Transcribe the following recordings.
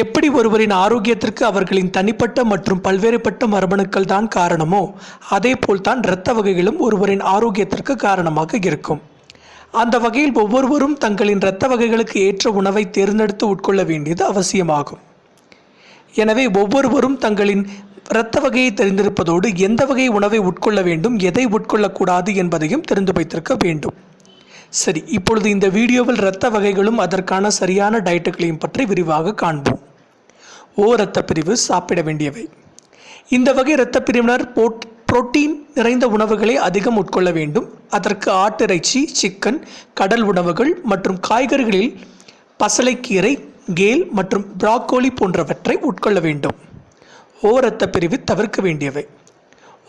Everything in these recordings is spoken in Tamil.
எப்படி ஒருவரின் ஆரோக்கியத்திற்கு அவர்களின் தனிப்பட்ட மற்றும் பல்வேறுபட்ட மரபணுக்கள் தான் காரணமோ அதே போல்தான் இரத்த வகைகளும் ஒருவரின் ஆரோக்கியத்திற்கு காரணமாக இருக்கும். அந்த வகையில் ஒவ்வொருவரும் தங்களின் இரத்த வகைகளுக்கு ஏற்ற உணவை தேர்ந்தெடுத்து உட்கொள்ள வேண்டியது அவசியமாகும். எனவே ஒவ்வொருவரும் தங்களின் இரத்த வகையை தெரிந்திருப்பதோடு எந்த வகை உணவை உட்கொள்ள வேண்டும் எதை உட்கொள்ளக்கூடாது என்பதையும் தெரிந்து வைத்திருக்க வேண்டும். சரி இப்பொழுது இந்த வீடியோவில் இரத்த வகைகளும் அதற்கான சரியான டயட்டுகளையும் பற்றி விரிவாக காண்போம். ஓ இரத்த பிரிவு சாப்பிட வேண்டியவை. இந்த வகை இரத்த பிரிவினர் போட் புரோட்டீன் நிறைந்த உணவுகளை அதிகம் உட்கொள்ள வேண்டும். அதற்கு ஆட்டிறைச்சி சிக்கன் கடல் உணவுகள் மற்றும் காய்கறிகளில் பசலைக்கீரை கேல் மற்றும் பிராக்கோலி போன்றவற்றை உட்கொள்ள வேண்டும். ஓ இரத்த பிரிவு தவிர்க்க வேண்டியவை.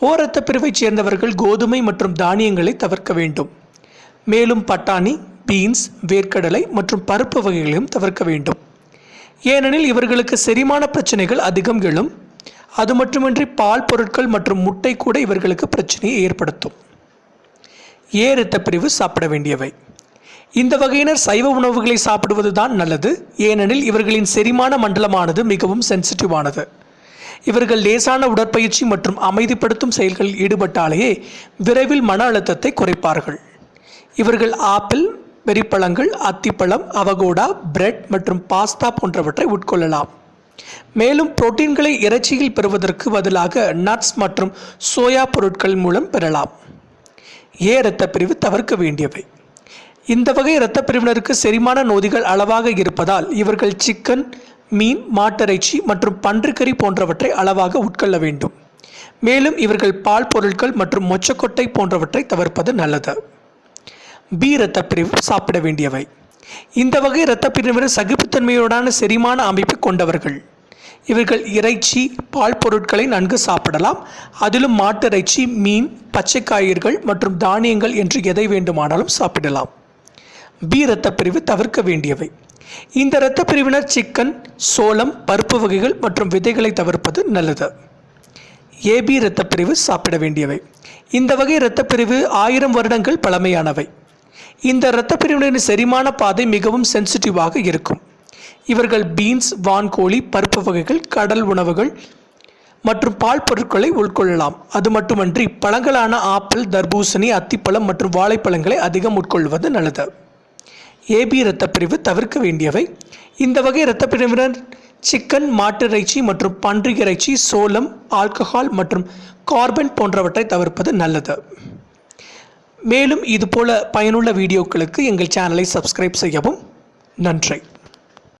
ஓ இரத்த பிரிவைச் சேர்ந்தவர்கள் கோதுமை மற்றும் தானியங்களை தவிர்க்க வேண்டும். மேலும் பட்டாணி பீன்ஸ் வேர்க்கடலை மற்றும் பருப்பு வகைகளையும் தவிர்க்க வேண்டும். ஏனெனில் இவர்களுக்கு செரிமான பிரச்சனைகள் அதிகம் எழும். அது மட்டுமின்றி பால் பொருட்கள் மற்றும் முட்டை கூட இவர்களுக்கு பிரச்சனையை ஏற்படுத்தும். ஏ இரத்த பிரிவு சாப்பிட வேண்டியவை. இந்த வகையினர் சைவ உணவுகளை சாப்பிடுவது தான் நல்லது. ஏனெனில் இவர்களின் செரிமான மண்டலமானது மிகவும் சென்சிட்டிவானது இவர்கள் லேசான உடற்பயிற்சி மற்றும் அமைதிப்படுத்தும் செயல்களில் ஈடுபட்டாலேயே விரைவில் மன அழுத்தத்தை குறைப்பார்கள். இவர்கள் ஆப்பிள் வெறிப்பழங்கள் அத்திப்பழம் அவகோடா பிரெட் மற்றும் பாஸ்தா போன்றவற்றை உட்கொள்ளலாம். மேலும் புரோட்டீன்களை இறைச்சியில் பெறுவதற்கு பதிலாக நட்ஸ் மற்றும் சோயா பொருட்கள் மூலம் பெறலாம். ஏ இரத்த பிரிவு தவிர்க்க வேண்டியவை. இந்த வகை இரத்த பிரிவினருக்கு செரிமான நோதிகள் அளவாக இருப்பதால் இவர்கள் சிக்கன் மீன் மாட்டிறைச்சி மற்றும் பன்றிக்கறி போன்றவற்றை அளவாக உட்கொள்ள வேண்டும். மேலும் இவர்கள் பால் பொருட்கள் மற்றும் மொச்சக்கொட்டை போன்றவற்றை தவிர்ப்பது நல்லது. பி இரத்த பிரிவு சாப்பிட வேண்டியவை. இந்த வகை இரத்த பிரிவினர் சகிப்புத்தன்மையுடான செரிமான அமைப்பு கொண்டவர்கள். இவர்கள் இறைச்சி பால் பொருட்களை நன்கு சாப்பிடலாம். அதிலும் மாட்டு இறைச்சி மீன் பச்சை காய்கறிகள் மற்றும் தானியங்கள் என்று எதை வேண்டுமானாலும் சாப்பிடலாம். பி இரத்த பிரிவு தவிர்க்க வேண்டியவை. இந்த இரத்த பிரிவினர் சிக்கன் சோளம் பருப்பு வகைகள் மற்றும் விதைகளை தவிர்ப்பது நல்லது. ஏபி இரத்த பிரிவு சாப்பிட வேண்டியவை. இந்த வகை இரத்த பிரிவு ஆயிரம் வருடங்கள் பழமையானவை. இந்த இரத்த பிரிவினரின் செரிமான பாதை மிகவும் சென்சிட்டிவாக இருக்கும். இவர்கள் பீன்ஸ் வான்கோழி பருப்பு வகைகள் கடல் உணவுகள் மற்றும் பால் பொருட்களை உட்கொள்ளலாம் அது மட்டுமன்றி பழங்களான ஆப்பிள் தர்பூசணி அத்திப்பழம் மற்றும் வாழைப்பழங்களை அதிகம் உட்கொள்வது நல்லது. ஏபி இரத்தப்பிரிவு தவிர்க்க வேண்டியவை. இந்த வகை இரத்த பிரிவினர் சிக்கன் மாட்டிறைச்சி மற்றும் பன்றி இறைச்சி சோளம் ஆல்கஹால் மற்றும் கார்பன் போன்றவற்றை தவிர்ப்பது நல்லது. மேலும் இதுபோல பயனுள்ள வீடியோக்களுக்கு எங்கள் சேனலை சப்ஸ்கிரைப் செய்யவும் நன்றி.